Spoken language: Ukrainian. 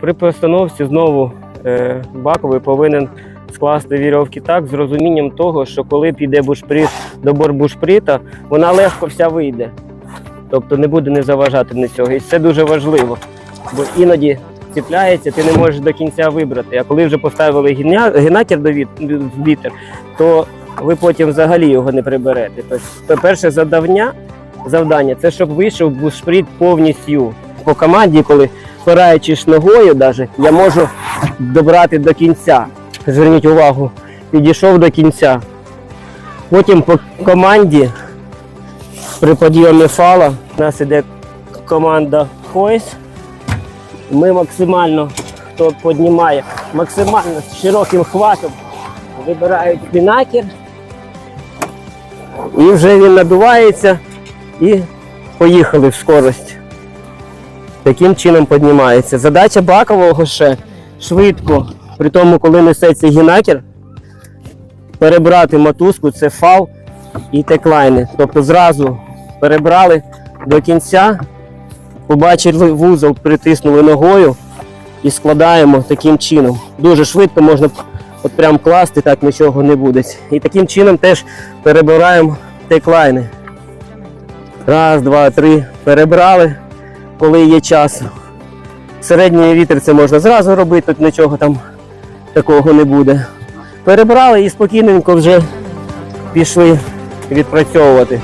При постановці знову е, баковий повинен скласти вірьовки так з розумінням того, що коли піде бушприт, добор бушприта, вона легко вся вийде. Тобто не буде не заважати на цього. І це дуже важливо. Бо іноді ціпляється, ти не можеш до кінця вибрати. А коли вже поставили генакер до вітер, то ви потім взагалі його не приберете. Тобто, перше завдання, завдання це щоб вийшов бушприт повністю. По команді, коли впираючись ногою, даже, я можу добрати до кінця. Зверніть увагу, підійшов до кінця. Потім по команді при підйомі фала у нас іде команда Хойс. Ми максимально, хто піднімає, максимально з широким хватом вибирають пінакер. І вже він надувається і поїхали в скорость. Таким чином піднімається. Задача бакового ще швидко, при тому, коли несеться гінакер, перебрати мотузку, це фал і теклайни. Тобто зразу перебрали до кінця, побачили вузол, притиснули ногою і складаємо таким чином. Дуже швидко можна от прям класти, так нічого не буде. І таким чином теж перебираємо теклайни. Раз, два, три. Перебрали, коли є час. Середній вітер це можна зразу робити, тут нічого там такого не буде. Перебрали і спокійненько вже пішли відпрацьовувати.